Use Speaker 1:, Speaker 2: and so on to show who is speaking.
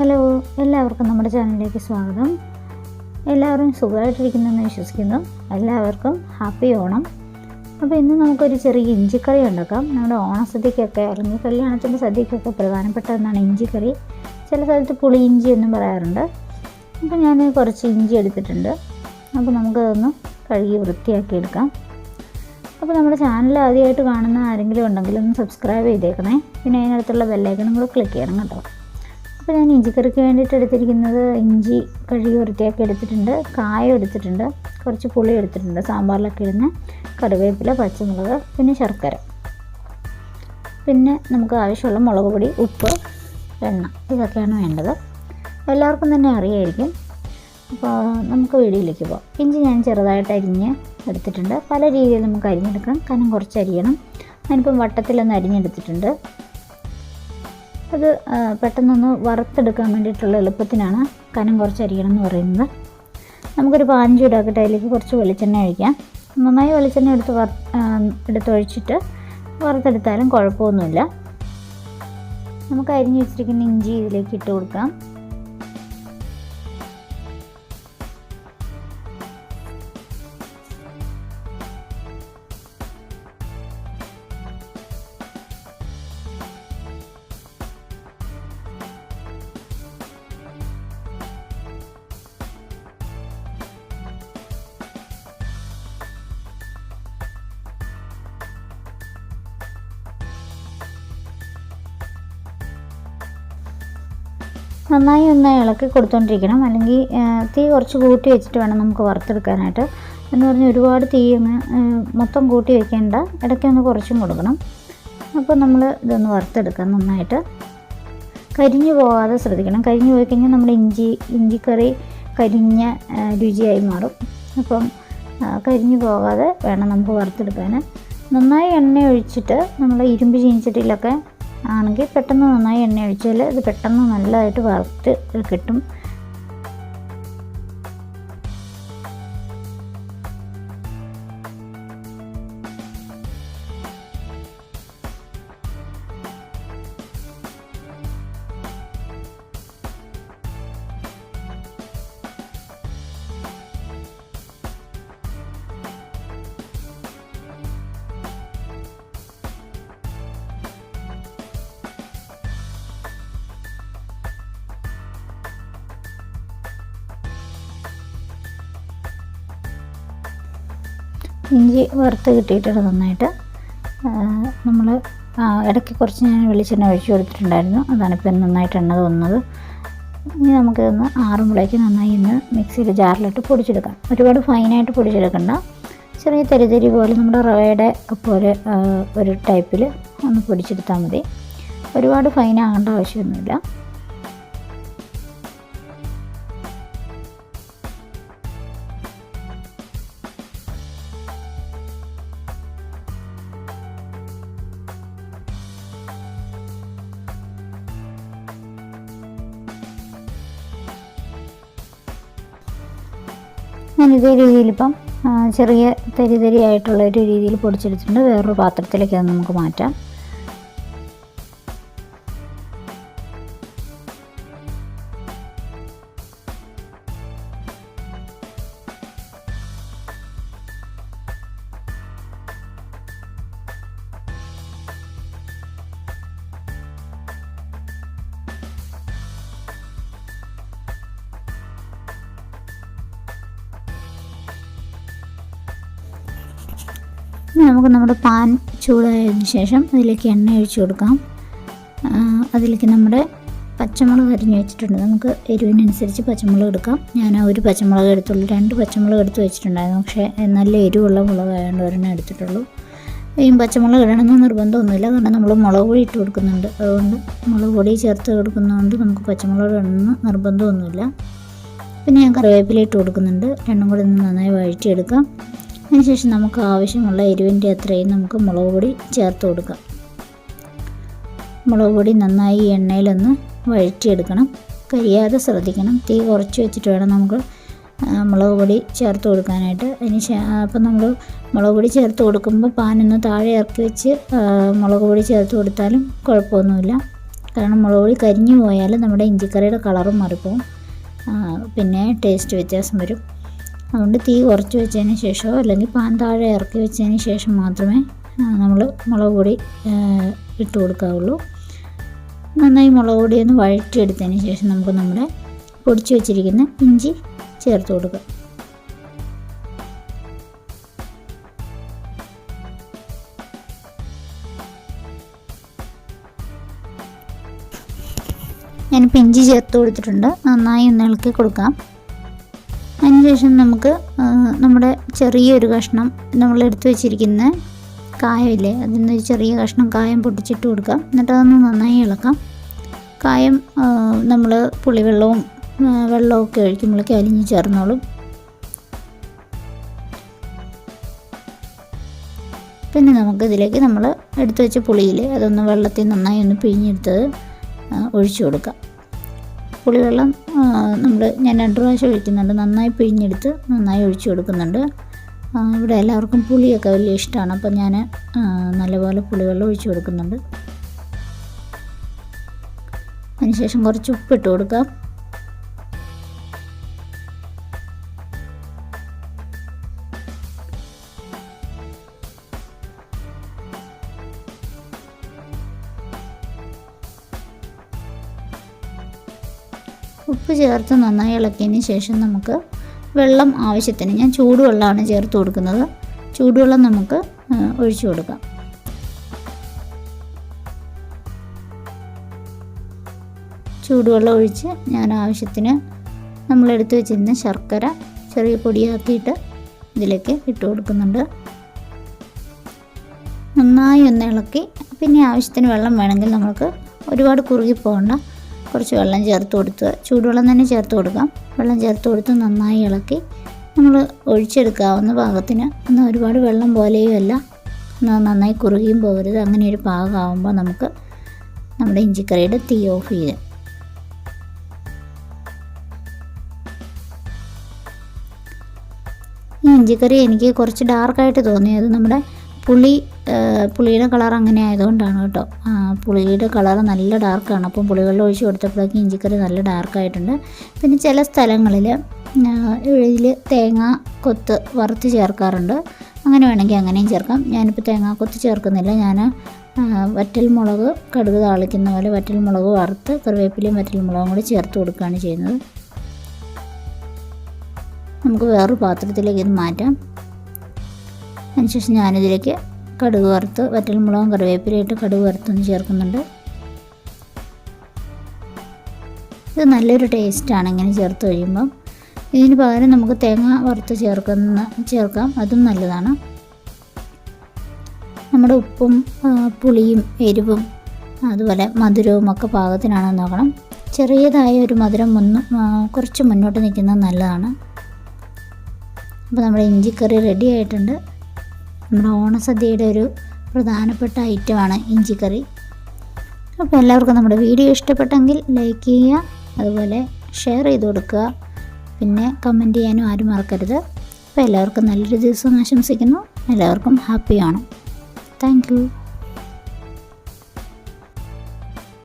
Speaker 1: Hello എല്ലാവർക്കും നമ്മുടെ ചാനലിലേക്ക് സ്വാഗതം. എല്ലാവരും സുഖമായിട്ടിരിക്കുന്നെന്ന് വിശ്വസിക്കുന്നു. എല്ലാവർക്കും ഹാപ്പി ഓണം. അപ്പോൾ ഇന്ന് നമുക്കൊരു ചെറിയ ഇഞ്ചിക്കറി ഉണ്ടാക്കാം. നമ്മുടെ ഓണസദ്യക്കൊക്കെ അല്ലെങ്കിൽ കല്യാണത്തിന്റെ സദ്യക്കൊക്കെ പ്രധാനപ്പെട്ട ഒന്നാണ് ഇഞ്ചിക്കറി. ചില സ്ഥലത്ത് പുളി ഇഞ്ചി എന്നും പറയാറുണ്ട്. അപ്പോൾ ഞാൻ കുറച്ച് ഇഞ്ചി എടുത്തിട്ടുണ്ട്. അപ്പോൾ നമുക്കതൊന്ന് കഴുകി വൃത്തിയാക്കി എടുക്കാം അപ്പോൾ നമ്മുടെ ചാനൽ ആദ്യമായിട്ട് കാണുന്ന ആരെങ്കിലും ഉണ്ടെങ്കിൽ ഒന്ന് സബ്സ്ക്രൈബ് ചെയ്തേക്കണേ. പിന്നെ അതിനടുത്തുള്ള ബെല്ലൈക്കണും കൂടെ ക്ലിക്ക് ചെയ്യണം കേട്ടോ. അപ്പോൾ ഞാൻ ഇഞ്ചിക്കറിക്ക് വേണ്ടിയിട്ട് എടുത്തിരിക്കുന്നത് ഇഞ്ചി കഴുകി വൃത്തിയാക്കി എടുത്തിട്ടുണ്ട് കായം എടുത്തിട്ടുണ്ട് കുറച്ച് പുളി എടുത്തിട്ടുണ്ട് സാമ്പാറിലൊക്കെ ഇടുന്ന കറിവേപ്പില പച്ചമുളക് പിന്നെ ശർക്കര. പിന്നെ നമുക്ക് ആവശ്യമുള്ള മുളക് പൊടി ഉപ്പ് എണ്ണ ഇതൊക്കെയാണ് വേണ്ടത്. എല്ലാവർക്കും തന്നെ അറിയായിരിക്കും. അപ്പോൾ നമുക്ക് വീഡിയോയിലേക്ക് പോകാം ഇഞ്ചി ഞാൻ ചെറുതായിട്ട് അരിഞ്ഞ് എടുത്തിട്ടുണ്ട്. പല രീതിയിൽ നമുക്ക് അരിഞ്ഞെടുക്കാം. കനം കുറച്ച് അരിയണം ഞാനിപ്പം വട്ടത്തിലൊന്ന് അരിഞ്ഞെടുത്തിട്ടുണ്ട്. അത് പെട്ടെന്നൊന്ന് വറുത്തെടുക്കാൻ വേണ്ടിയിട്ടുള്ള എളുപ്പത്തിനാണ് കനം കുറച്ച് അരിയണം എന്ന് പറയുന്നത്. നമുക്കൊരു പാൻ ഇടാക്കട്ടെ അതിലേക്ക് കുറച്ച് വെളിച്ചെണ്ണ ഒഴിക്കാം. നന്നായി വെളിച്ചെണ്ണ എടുത്ത് ആ, എടുത്തൊഴിച്ചിട്ട് വറുത്തെടുത്താലും കുഴപ്പമൊന്നുമില്ല. നമുക്ക് അരിഞ്ഞ് വെച്ചിരിക്കുന്ന ഇഞ്ചി ഇതിലേക്ക് ഇട്ട് കൊടുക്കാം. നന്നായി ഒന്ന് ഇളക്കി കൊടുത്തോണ്ടിരിക്കണം. അല്ലെങ്കിൽ തീ കുറച്ച് കൂട്ടി വെച്ചിട്ട് വേണം നമുക്ക് വറുത്തെടുക്കാനായിട്ട്. എന്ന് പറഞ്ഞാൽ ഒരുപാട് തീ അങ്ങ് മൊത്തം കൂട്ടി വെക്കേണ്ട. ഇടയ്ക്കൊന്ന് കുറച്ചും കൊടുക്കണം. അപ്പോൾ നമ്മൾ ഇതൊന്ന് വറുത്തെടുക്കാം നന്നായിട്ട്. കരിഞ്ഞു പോകാതെ ശ്രദ്ധിക്കണം. കരിഞ്ഞു പോയി കഴിഞ്ഞാൽ നമ്മുടെ ഇഞ്ചി ഇഞ്ചിക്കറി കരിഞ്ഞ രുചിയായി മാറും. അപ്പം കരിഞ്ഞു പോകാതെ വേണം നമുക്ക് വറുത്തെടുക്കാൻ നന്നായി എണ്ണ ഒഴിച്ചിട്ട് നമ്മൾ ഇരുമ്പ് ചീനിച്ചട്ടിയിലൊക്കെ ആണെങ്കിൽ പെട്ടെന്ന് നന്നായി എണ്ണ ഒഴിച്ചാൽ ഇത് പെട്ടെന്ന് നല്ലതായിട്ട് വറുത്ത് കിട്ടും. ഇഞ്ചി വറുത്ത് കിട്ടിയിട്ടുണ്ട് നന്നായിട്ട്. നമ്മൾ ഇടയ്ക്ക് കുറച്ച് ഞാൻ വെളിച്ചെണ്ണ ഒഴിച്ചു കൊടുത്തിട്ടുണ്ടായിരുന്നു. അതാണ് ഇപ്പം നന്നായിട്ട് എണ്ണ തോന്നുന്നത്. ഇനി നമുക്കിതൊന്ന് ആറുമ്പോഴേക്ക് നന്നായി ഇന്ന് മിക്സിയിൽ ജാറിലിട്ട് പൊടിച്ചെടുക്കാം. ഒരുപാട് ഫൈനായിട്ട് പൊടിച്ചെടുക്കണ്ട. ചെറിയ തരിതരി പോലെ നമ്മുടെ റവയുടെ പോലെ ഒരു ടൈപ്പിൽ ഒന്ന് പൊടിച്ചെടുത്താൽ മതി. ഒരുപാട് ഫൈനാകേണ്ട ആവശ്യമൊന്നുമില്ല. ഞാൻ ഇതേ രീതിയിലിപ്പം ഇപ്പം ചെറിയ തരി തരിയായിട്ടുള്ള ഒരു രീതിയിൽ പൊടിച്ചെടുത്തിട്ടുണ്ട്. വേറൊരു പാത്രത്തിലേക്ക് അത് നമുക്ക് മാറ്റാം. നമുക്ക് നമ്മുടെ പാൻ ചൂടായതിനു ശേഷം അതിലേക്ക് എണ്ണ ഒഴിച്ച് കൊടുക്കാം. അതിലേക്ക് നമ്മുടെ പച്ചമുളക് അരിഞ്ഞ് വെച്ചിട്ടുണ്ട്. നമുക്ക് എരിവിനനുസരിച്ച് പച്ചമുളക് എടുക്കാം. ഞാൻ ഒരു പച്ചമുളക് എടുത്തുള്ളൂ. രണ്ട് പച്ചമുളക് എടുത്ത് വെച്ചിട്ടുണ്ടായിരുന്നു. പക്ഷേ നല്ല എരിവുള്ള മുളക് ആയതുകൊണ്ട് ഒരെണ്ണം എടുത്തിട്ടുള്ളൂ. ഈ പച്ചമുളക് ഇടണമെന്ന് നിർബന്ധമൊന്നുമില്ല. കാരണം നമ്മൾ മുളക് പൊടി ഇട്ട് കൊടുക്കുന്നുണ്ട്. അതുകൊണ്ട് മുളക് പൊടി ചേർത്ത് കൊടുക്കുന്നതുകൊണ്ട് നമുക്ക് പച്ചമുളക് ഇടണമെന്ന് നിർബന്ധമൊന്നുമില്ല. പിന്നെ ഞാൻ കറിവേപ്പില ഇട്ട് കൊടുക്കുന്നുണ്ട്. രണ്ടും കൂടി ഒന്ന് നന്നായി വഴറ്റിയെടുക്കാം. അതിനുശേഷം നമുക്ക് ആവശ്യമുള്ള എരിവിന്റെ അത്രയും നമുക്ക് മുളക് പൊടി ചേർത്ത് കൊടുക്കാം. മുളക് പൊടി നന്നായി എണ്ണയിലൊന്ന് വഴറ്റിയെടുക്കണം. കരിയാതെ ശ്രദ്ധിക്കണം. തീ കുറച്ച് വെച്ചിട്ട് വേണം നമുക്ക് മുളക് പൊടി ചേർത്ത് കൊടുക്കാനായിട്ട്. അതിന് അപ്പം നമ്മൾ മുളക് പൊടി ചേർത്ത് കൊടുക്കുമ്പോൾ പാനൊന്ന് താഴെ ഇറക്കി വെച്ച് മുളക് പൊടി ചേർത്ത് കൊടുത്താലും കുഴപ്പമൊന്നുമില്ല. കാരണം മുളക് പൊടി കരിഞ്ഞു പോയാൽ നമ്മുടെ ഇഞ്ചിക്കറിയുടെ കളറും മാറിപ്പോവും. പിന്നെ ടേസ്റ്റ് വ്യത്യാസം വരും. അതുകൊണ്ട് തീ കുറച്ച് വെച്ചതിന് ശേഷമോ അല്ലെങ്കിൽ പാൻ താഴെ ഇറക്കി വെച്ചതിന് ശേഷം മാത്രമേ നമ്മൾ മുളക് പൊടി ഇട്ട് കൊടുക്കാവുള്ളൂ. നന്നായി മുളക് പൊടി ഒന്ന് വഴറ്റിയെടുത്തതിന് ശേഷം നമുക്ക് നമ്മുടെ പൊടിച്ചു വെച്ചിരിക്കുന്ന ഇഞ്ചി ചേർത്ത് കൊടുക്കാം. ഞാനിപ്പോൾ ഇഞ്ചി ചേർത്ത് കൊടുത്തിട്ടുണ്ട്. നന്നായി ഒന്ന് ഇളക്കി കൊടുക്കാം. അതിനുശേഷം നമുക്ക് നമ്മുടെ ചെറിയൊരു കഷ്ണം നമ്മൾ എടുത്തു വെച്ചിരിക്കുന്ന കായമില്ലേ അതിൽ നിന്നൊരു ചെറിയ കഷ്ണം കായം പൊട്ടിച്ചിട്ട് കൊടുക്കാം. എന്നിട്ട് അതൊന്ന് നന്നായി ഇളക്കാം. കായം നമ്മൾ പുളിവെള്ളവും വെള്ളമൊക്കെ ഒഴിക്കുമ്പോഴേക്ക് അലിഞ്ഞ് ചേർന്നോളും. പിന്നെ നമുക്ക് ഇതിലേക്ക് നമ്മൾ എടുത്തു വെച്ച പുളിയിൽ അതൊന്ന് വെള്ളത്തിൽ നന്നായി ഒന്ന് പിഴിഞ്ഞെടുത്തത് ഒഴിച്ചു കൊടുക്കാം. പുളിവെള്ളം നമ്മൾ ഞാൻ രണ്ട് പ്രാവശ്യം ഒഴിക്കുന്നുണ്ട്. നന്നായി പിഴിഞ്ഞെടുത്ത് നന്നായി ഒഴിച്ചു കൊടുക്കുന്നുണ്ട്. ഇവിടെ എല്ലാവർക്കും പുളിയൊക്കെ വലിയ ഇഷ്ടമാണ് അപ്പോൾ ഞാൻ നല്ലപോലെ പുളിവെള്ളം ഒഴിച്ചു കൊടുക്കുന്നുണ്ട്. അതിനുശേഷം കുറച്ച് ഉപ്പിട്ട് കൊടുക്കാം. ചേർത്ത് നന്നായി ഇളക്കിയതിന് ശേഷം നമുക്ക് വെള്ളം ആവശ്യത്തിന് ഞാൻ ചൂടുവെള്ളമാണ് ചേർത്ത് കൊടുക്കുന്നത്. ചൂടുവെള്ളം നമുക്ക് ഒഴിച്ചു കൊടുക്കാം. ചൂടുവെള്ളം ഒഴിച്ച് ഞാൻ ആവശ്യത്തിന് നമ്മൾ എടുത്തു വെച്ചിരുന്ന ശർക്കര ചെറിയ പൊടിയാക്കിയിട്ട് ഇതിലേക്ക് ഇട്ട് കൊടുക്കുന്നുണ്ട്. നന്നായി ഒന്ന് ഇളക്കി പിന്നെ ആവശ്യത്തിന് വെള്ളം വേണമെങ്കിൽ നമുക്ക് ഒരുപാട് കുറുകി പോകണ്ട. കുറച്ച് വെള്ളം ചേർത്ത് കൊടുത്ത് ചൂടുവെള്ളം തന്നെ ചേർത്ത് കൊടുക്കാം. വെള്ളം ചേർത്ത് കൊടുത്ത് നന്നായി ഇളക്കി നമ്മൾ ഒഴിച്ചെടുക്കാവുന്ന പാകത്തിന് എന്നാൽ ഒരുപാട് വെള്ളം പോലെയും അല്ല. നന്നായി കുറുകിയും പോകരുത്. അങ്ങനെ ഒരു പാകമാകുമ്പോൾ നമുക്ക് നമ്മുടെ ഇഞ്ചിക്കറിയുടെ തീ ഓഫ് ചെയ്ത് ഈ ഇഞ്ചിക്കറി എനിക്ക് കുറച്ച് ഡാർക്കായിട്ട് തോന്നിയത് നമ്മുടെ പുളി പുളിയുടെ കളർ അങ്ങനെ ആയതുകൊണ്ടാണ് കേട്ടോ. പുളിയുടെ കളർ നല്ല ഡാർക്കാണ്. അപ്പം പുളിവെള്ളം ഒഴിച്ച് കൊടുത്തപ്പോഴേക്കും ഇഞ്ചിക്കറി നല്ല ഡാർക്കായിട്ടുണ്ട്. പിന്നെ ചില സ്ഥലങ്ങളിൽ ഇതിൽ തേങ്ങ കൊത്ത് വറുത്ത് ചേർക്കാറുണ്ട്. അങ്ങനെ വേണമെങ്കിൽ അങ്ങനെയും ചേർക്കാം. ഞാനിപ്പോൾ തേങ്ങ കൊത്ത് ചേർക്കുന്നില്ല. ഞാൻ വറ്റൽ മുളക് കടുക് താളിക്കുന്ന പോലെ വറ്റൽ മുളക് വറുത്ത് കറിവേപ്പിലയും വറ്റൽ മുളകും കൂടി ചേർത്ത് കൊടുക്കുകയാണ് ചെയ്യുന്നത്. നമുക്ക് വേറൊരു പാത്രത്തിലേക്ക് ഇത് മാറ്റാം. അതിനുശേഷം ഞാനിതിലേക്ക് കടുക് വറുത്ത് വറ്റൽമുളകും കറിവേപ്പിലയിട്ട് കടുക് വറുത്തൊന്ന് ചേർക്കുന്നുണ്ട്. ഇത് നല്ലൊരു ടേസ്റ്റാണ് ഇങ്ങനെ ചേർത്ത് കഴിയുമ്പം. ഇതിന് പകരം നമുക്ക് തേങ്ങ വറുത്ത് ചേർക്കുന്ന ചേർക്കാം. അതും നല്ലതാണ്. നമ്മുടെ ഉപ്പും പുളിയും എരിവും അതുപോലെ മധുരവും ഒക്കെ പാകത്തിനാണെന്ന് നോക്കണം. ചെറിയതായ ഒരു മധുരം മുന്ന് കുറച്ച് മുന്നോട്ട് നിൽക്കുന്നത് നല്ലതാണ്. അപ്പോൾ നമ്മുടെ ഇഞ്ചിക്കറി റെഡി ആയിട്ടുണ്ട്. നമ്മുടെ ഓണസദ്യയുടെ ഒരു പ്രധാനപ്പെട്ട ഐറ്റമാണ് ഇഞ്ചിക്കറി. അപ്പോൾ എല്ലാവർക്കും നമ്മുടെ വീഡിയോ ഇഷ്ടപ്പെട്ടെങ്കിൽ ലൈക്ക് ചെയ്യുക അതുപോലെ ഷെയർ ചെയ്ത് കൊടുക്കുക. പിന്നെ കമന്റ് ചെയ്യാനും ആരും മറക്കരുത്. അപ്പോൾ എല്ലാവർക്കും നല്ലൊരു ദിവസം ആശംസിക്കുന്നു. എല്ലാവർക്കും ഹാപ്പി താങ്ക് യു.